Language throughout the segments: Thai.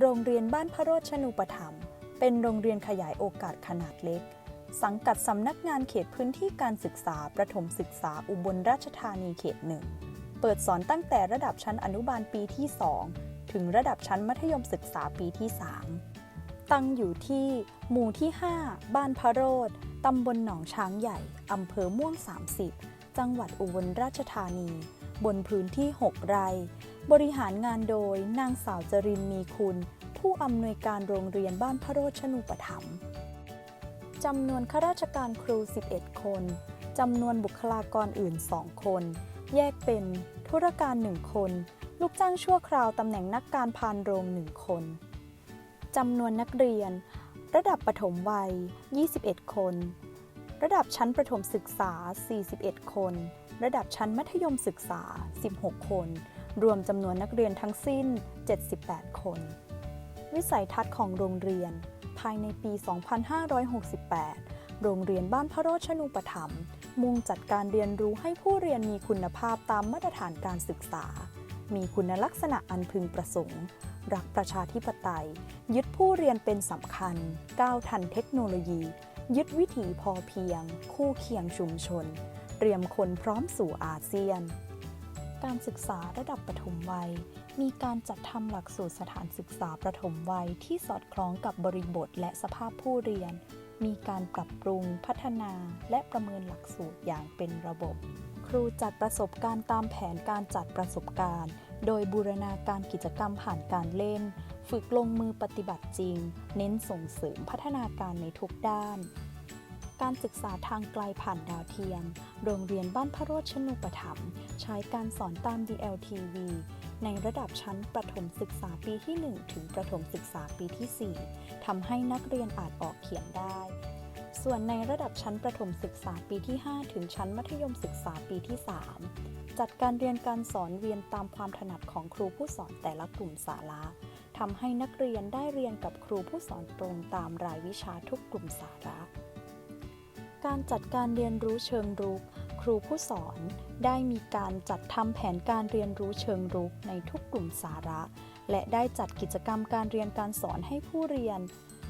โรงเรียนบ้านพระโรชนูปถัมภ์เป็นโรงเรียนขยายโอกาสขนาดเล็ก สังกัดสำนักงานเขตพื้นที่การศึกษาประถมศึกษาอุบลราชธานีเขตหนึ่งเปิดสอนตั้งแต่ระดับชั้นอนุบาลปีที่ 2 ถึงระดับชั้นมัธยมศึกษาปีที่ 3 ตั้งอยู่ที่ หมู่ที่ 5 บ้านพระโรดตำบลหนองช้างใหญ่ อำเภอม่วง 30 จังหวัดอุบลราชธานี บนพื้นที่ 6 ไร่ บริหารงานโดยนางสาวจรินมีคุณ ผู้อำนวยการโรงเรียนบ้านพระโรชนูปถัมภ์จำนวนข้าราชการครู 11 คน จำนวนบุคลากรอื่น 2 คน แยกเป็นธุรการ 1 คน ลูกจ้างชั่วคราวตำแหน่งนักการพานโรง 1 คน จำนวนนักเรียน ระดับประถมวัย 21 คน ระดับชั้นประถมศึกษา 41 คน ระดับชั้นมัธยมศึกษา 16 คน รวมจำนวนนักเรียนทั้งสิ้น 78 คน วิสัยทัศน์ของโรงเรียน ภายในปี 2568 โรงเรียนบ้านพระโรชนูปถัมภ์มุ่งจัดการเรียนรู้ให้ผู้เรียนมีคุณภาพตามมาตรฐานการศึกษา มีคุณลักษณะอันพึงประสงค์ รักประชาธิปไตย ยึดผู้เรียนเป็นสำคัญ ก้าวทันเทคโนโลยี ยึดวิถีพอเพียง คู่เคียงชุมชน เตรียมคนพร้อมสู่อาเซียน การศึกษาระดับประถมวัย มีการจัดทำหลักสูตรสถานศึกษาประถมวัยที่สอดคล้องกับบริบทและสภาพผู้เรียน มีการปรับปรุงพัฒนาและประเมินหลักสูตรอย่างเป็นระบบ ครูจัดประสบการณ์ตามแผนการจัดประสบการณ์ โดยบูรณาการกิจกรรมผ่านการเล่น ฝึกลงมือปฏิบัติจริง เน้นส่งเสริมพัฒนาการในทุกด้าน การศึกษาทางไกลผ่านดาวเทียม โรงเรียนบ้านพระโรชนุปถัมภ์ใช้การสอนตาม DLTV ในระดับชั้นประถมศึกษาปีที่ 1 ถึงประถมศึกษาปีที่ 4ทำให้นักเรียนอานออกเขียนได้ ส่วนในระดับชั้นประถมศึกษาปีที่ 5 ถึงชั้นมัธยมศึกษาปีที่ 3 จัดการเรียนการสอนเรียนตามความถนัดของครูผู้สอนแต่ละกลุ่มสาระทำให้นักเรียนได้เรียนกับครูผู้สอนตรงตามรายวิชาทุกกลุ่มสาระ การจัดการเรียนรู้เชิงรุก ครูผู้สอนได้มีการจัดทำแผนการเรียนรู้เชิงรุกในทุกกลุ่มสาระ และได้จัดกิจกรรมการเรียนการสอนให้ผู้เรียน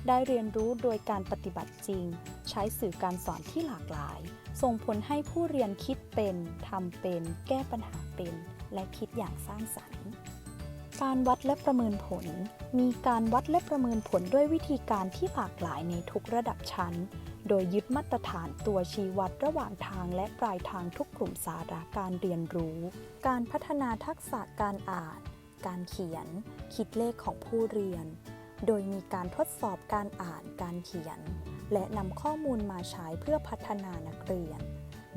ได้เรียนรู้โดยการปฏิบัติจริง ใช้สื่อการสอนที่หลากหลาย ส่งผลให้ผู้เรียนคิดเป็นทำเป็น แก้ปัญหาเป็น และคิดอย่างสร้างสรรค์การวัดและประเมินผล มีการวัดและประเมินผลด้วยวิธีการที่หลากหลายในทุกระดับชั้น โดยยึดมาตรฐานตัวชี้วัดระหว่างทางและปลายทางทุกกลุ่มสาระการเรียนรู้ การพัฒนาทักษะการอ่าน การเขียน คิดเลขของผู้เรียน โดยมีการทดสอบการอ่านการเขียน และนำข้อมูลมาใช้เพื่อพัฒนานักเรียน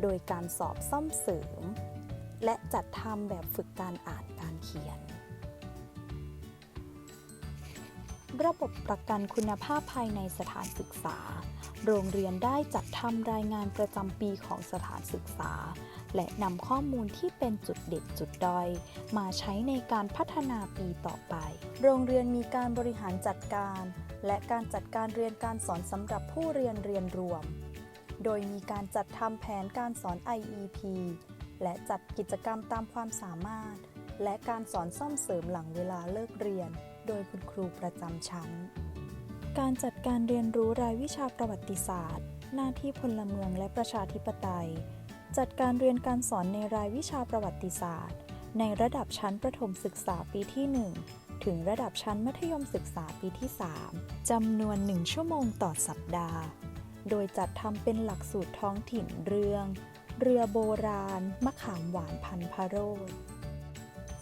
โดยการสอบซ่อมเสริม และจัดทำแบบฝึกการอ่านการเขียน ระบบประกันคุณภาพภายในสถานศึกษา โรงเรียนได้จัดทำรายงานประจำปีของสถานศึกษา และนำข้อมูลที่เป็นจุดเด่นจุดด้อย มาใช้ในการพัฒนาปีต่อไป โรงเรียนมีการบริหารจัดการ และการจัดการเรียนการสอนสำหรับผู้เรียนเรียนรวม โดยมีการจัดทำแผนการสอน IEP และจัดกิจกรรมตามความสามารถ และการสอนซ่อมเสริมหลังเวลาเลิกเรียน โดยคุณครูประจำชั้น การจัดการเรียนรู้รายวิชาประวัติศาสตร์ หน้าที่พลเมืองและประชาธิปไตย จัดการเรียนการสอนในรายวิชาประวัติศาสตร์ ในระดับชั้นประถมศึกษาปีที่ 1 ถึงระดับชั้นมัธยมศึกษาปีที่ 3จำนวน 1 ชั่วโมงต่อสัปดาห์ โดยจัดทำเป็นหลักสูตรท้องถิ่นเรื่อง เรือโบราณ มะขามหวานพันพะโรด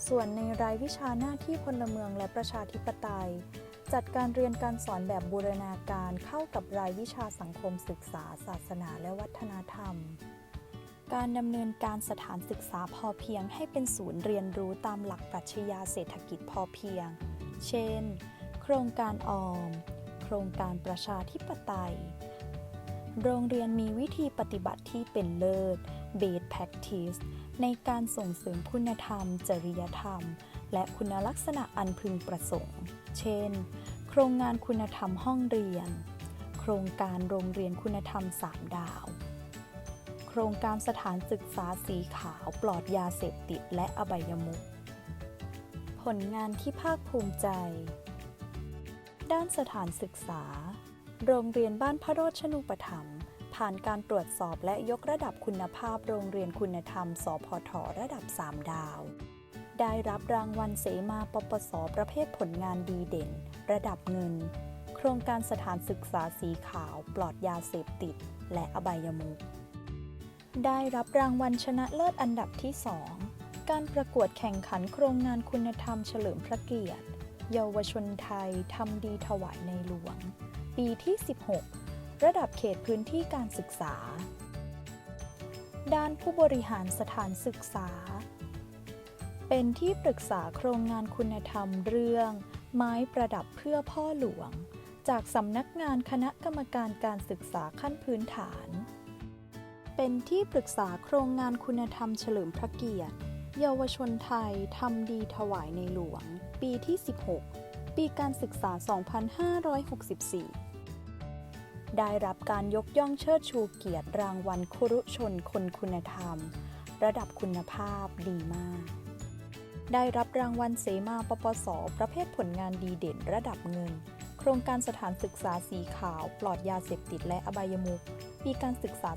ส่วนในรายวิชาหน้าที่พลเมืองและประชาธิปไตย จัดการเรียนการสอนแบบบูรณาการเข้ากับรายวิชาสังคมศึกษา ศาสนาและวัฒนธรรม การดำเนินการสถานศึกษาพอเพียงให้เป็นศูนย์เรียนรู้ตามหลักปรัชญาเศรษฐกิจพอเพียง เช่น โครงการออม โครงการประชาธิปไตย โรงเรียนมีวิธีปฏิบัติที่เป็นเลิศ Best Practice ในการส่งเสริมคุณธรรม จริยธรรม และคุณลักษณะอันพึงประสงค์ เช่น โครงงานคุณธรรมห้องเรียน โครงการโรงเรียนคุณธรรม 3 ดาว โครงการสถานศึกษาสีขาวปลอดยาเสพติดและอบายมุข ผลงานที่ภาคภูมิใจ ด้านสถานศึกษา โรงเรียนบ้านพระโรชนูปถัมภ์ ผ่านการตรวจสอบและยกระดับคุณภาพโรงเรียนคุณธรรม สพทระดับ 3 ดาว ได้รับรางวัลเสมาปปส ประเภทผลงานดีเด่น ระดับเงิน โครงการสถานศึกษาสีขาว ปลอดยาเสพติด และอบายมุขได้รับรางวัลชนะเลิศอันดับที่ 2 การประกวดแข่งขันโครงงานคุณธรรมเฉลิมพระเกียรติ เยาวชนไทยทำดีถวายในหลวง ปีที่ 16 ระดับเขตพื้นที่การศึกษา ด้านผู้บริหารสถานศึกษา เป็นที่ปรึกษาโครงงานคุณธรรมเรื่อง ไม้ประดับเพื่อพ่อหลวง จากสำนักงานคณะกรรมการการศึกษาขั้นพื้นฐาน เป็นที่ปรึกษาโครงงานคุณธรรมเฉลิมพระเกียรติ เยาวชนไทยทำดีถวายในหลวง ปีที่ 16 ปีการศึกษา 2564 ได้รับการยกย่องเชิดชูเกียรติรางวัลครุชนคนคุณธรรม ระดับคุณภาพดีมาก ได้รับรางวัลเสมาปปส ประเภทผลงานดีเด่นระดับเงิน โครงการสถานศึกษาสีขาว ปลอดยาเสพติดและอบายมุขปีการศึกษา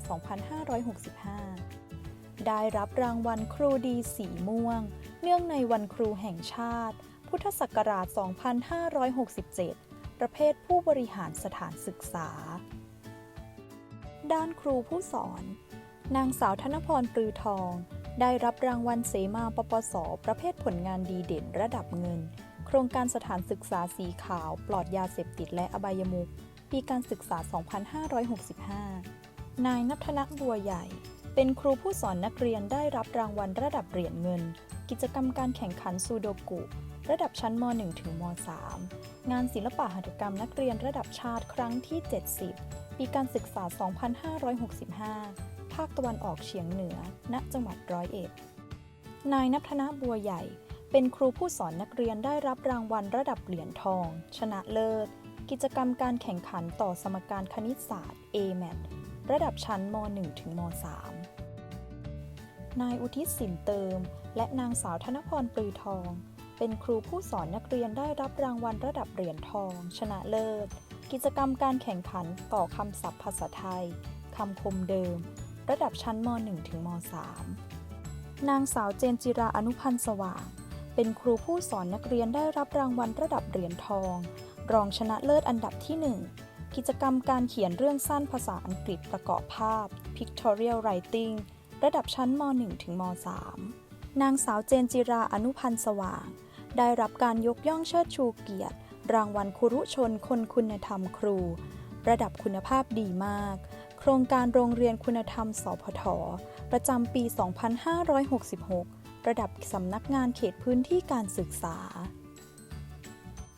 2565 ได้รับรางวัลครูดีสีม่วง เนื่องในวันครูแห่งชาติ พุทธศักราช 2567 ประเภทผู้บริหารสถานศึกษา ด้านครูผู้สอน นางสาวธนพรปรือทอง ได้รับรางวัลเสมาปปส ประเภทผลงานดีเด่นระดับเงิน โครงการสถานศึกษาสีขาว ปลอดยาเสพติดและอบายมุขปีการศึกษา 2565 นายนัทนะบัวใหญ่ เป็นครูผู้สอนนักเรียนได้รับรางวัลระดับเหรียญเงิน กิจกรรมการแข่งขันซูโดกุ ระดับชั้นม .1 ถึงม .3 งานศิลปะหัตถกรรมนักเรียนระดับชาติครั้งที่ 70 ปีการศึกษา 2565 ภาคตะวันออกเฉียงเหนือ ณ จังหวัดร้อยเอ็ด นายนัทนะบัวใหญ่ เป็นครูผู้สอนนักเรียนได้รับรางวัลระดับเหรียญทอง ชนะเลิศ กิจกรรมการแข่งขันต่อสมการคณิตศาสตร์ AMAT ระดับชั้นม .1 ถึงม .3 นายอุทิศสินเติม และนางสาวธนพรปลือทอง เป็นครูผู้สอนนักเรียนได้รับรางวัลระดับเหรียญทอง ชนะเลิศ กิจกรรมการแข่งขันต่อคำศัพท์ภาษาไทยคำคมเดิม ระดับชั้นม .1 ถึงม .3 นางสาวเจนจิราอนุพันธ์สว่าง เป็นครูผู้สอนนักเรียนได้รับรางวัลระดับเหรียญทอง รองชนะเลิศอันดับที่ 1 กิจกรรมการเขียนเรื่องสั้นภาษาอังกฤษประกอบภาพ Pictorial Writing ระดับชั้นม .1 ถึงม .3 นางสาวเจนจิราอนุพันธ์สว่าง ได้รับการยกย่องเชิดชูเกียรติ รางวัลครุชนคนคุณธรรมครู ระดับคุณภาพดีมาก โครงการโรงเรียนคุณธรรม สพท ประจำปี 2566 ระดับสำนักงานเขตพื้นที่การศึกษา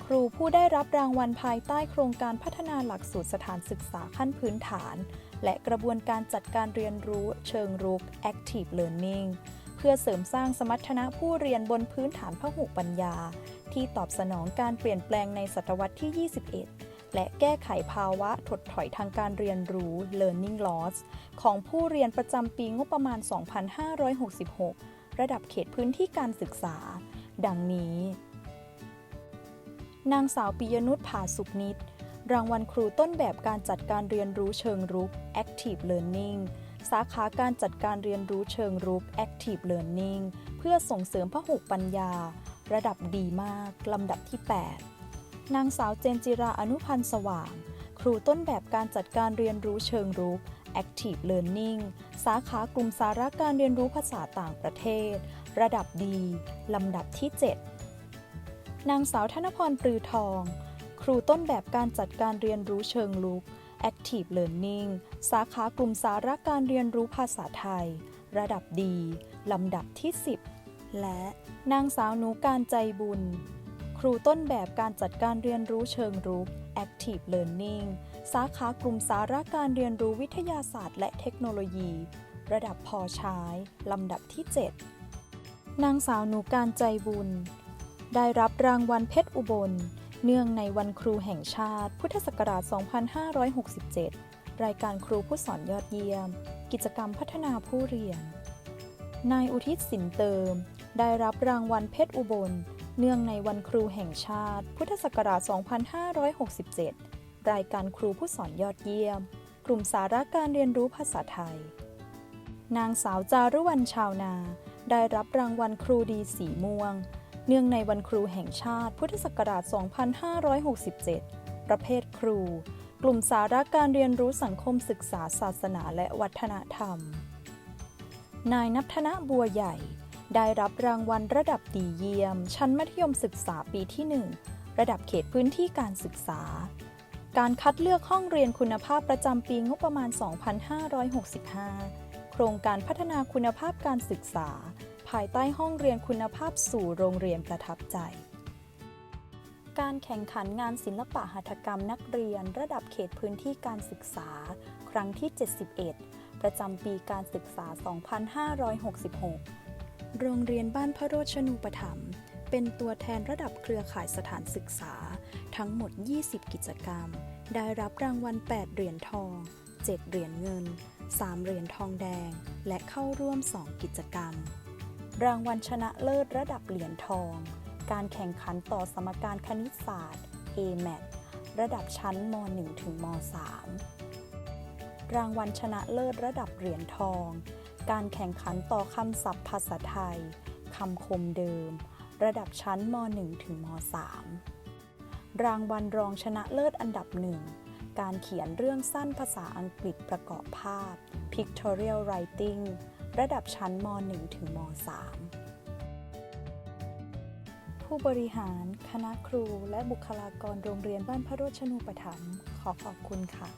ครูผู้ได้รับรางวัลภายใต้โครงการพัฒนาหลักสูตรสถานศึกษาขั้นพื้นฐาน และกระบวนการจัดการเรียนรู้เชิงรุก Active Learning เพื่อเสริมสร้างสมรรถนะผู้เรียนบนพื้นฐานพหุปัญญา ที่ตอบสนองการเปลี่ยนแปลงในศตวรรษที่ 21 และแก้ไขภาวะถดถอยทางการเรียนรู้ Learning Loss ของผู้เรียนประจำปีงบประมาณ 2566 ระดับเขตพื้นที่การศึกษา ดังนี้ นางสาวปิยนุชผาสุขนิตรางวัลครูต้นแบบการจัดการเรียนรู้เชิงรุก Active Learning สาขาการจัดการเรียนรู้เชิงรุก Active Learning เพื่อส่งเสริมพหุปัญญา ระดับดีมาก ลำดับที่ 8 นางสาวเจนจิราอนุพันธ์สว่าง ครูต้นแบบการจัดการเรียนรู้เชิงรุก Active Learning สาขากลุ่มสาระการเรียนรู้ภาษาต่างประเทศ ระดับดี ลำดับที่ 7 นางสาวธนพรปรือทอง ครูต้นแบบการจัดการเรียนรู้เชิงลุก Active Learning สาขากลุ่มสาระการเรียนรู้ภาษาไทย ระดับดี ลำดับที่ 10 และนางสาวหนูการใจบุญ ครูต้นแบบการจัดการเรียนรู้เชิงรุก Active Learning สาขากลุ่มสาระการเรียนรู้วิทยาศาสตร์ และเทคโนโลยี ระดับพอใช้ ลำดับที่ 7 นางสาวหนูการใจบุญ ได้รับรางวัลเพชรอุบล เนื่องในวันครูแห่งชาติ พุทธศักราช 2567 รายการครูผู้สอนยอดเยี่ยม กิจกรรมพัฒนาผู้เรียน นายอุทิศสินเติม ได้รับรางวัลเพชรอุบล เนื่องในวันครูแห่งชาติ พุทธศักราช 2567 รายการครูผู้สอนยอดเยี่ยม กลุ่มสาระการเรียนรู้ภาษาไทย นางสาวจารุวรรณชาวนา ได้รับรางวัลครูดีสีม่วง เนื่องในวันครูแห่งชาติพุทธศักราช 2567 ประเภทครู กลุ่มสาระการเรียนรู้สังคมศึกษาศาสนาและวัฒนธรรม นายนัทธนะบัวใหญ่ ได้รับรางวัลระดับดีเยี่ยม ชั้นมัธยมศึกษาปีที่ 1 ระดับเขตพื้นที่การศึกษา การคัดเลือกห้องเรียนคุณภาพประจำปีงบประมาณ 2565 โครงการพัฒนาคุณภาพการศึกษา ภายใต้ห้องเรียนคุณภาพสู่โรงเรียนประทับใจ การแข่งขันงานศิลปะหัตถกรรมนักเรียนระดับเขตพื้นที่การศึกษา ครั้งที่ 71 ประจำปีการศึกษา 2566 โรงเรียนบ้านพระโรชนูปถัมภ์เป็นตัวแทนระดับเครือข่ายสถานศึกษา ทั้งหมด 20 กิจกรรม ได้รับรางวัล 8 เหรียญทอง 7 เหรียญเงิน 3 เหรียญทองแดง และเข้าร่วม 2 กิจกรรม รางวัลชนะเลิศระดับเหรียญทอง การแข่งขันต่อสมการคณิตศาสตร์ AMAT ระดับชั้นม .1 ถึงม .3 รางวัลชนะเลิศระดับเหรียญทอง การแข่งขันต่อคำศัพท์ภาษาไทยคำคมเดิม ระดับชั้นม .1 ถึงม .3 รางวัลรองชนะเลิศอันดับหนึ่งการเขียนเรื่องสั้นภาษาอังกฤษประกอบภาพ Pictorial Writing ระดับชั้นม .1 ถึงม .3 ผู้บริหาร คณะครู และบุคลากรโรงเรียนบ้านพระโรชนูปถัมภ์ขอขอบคุณค่ะ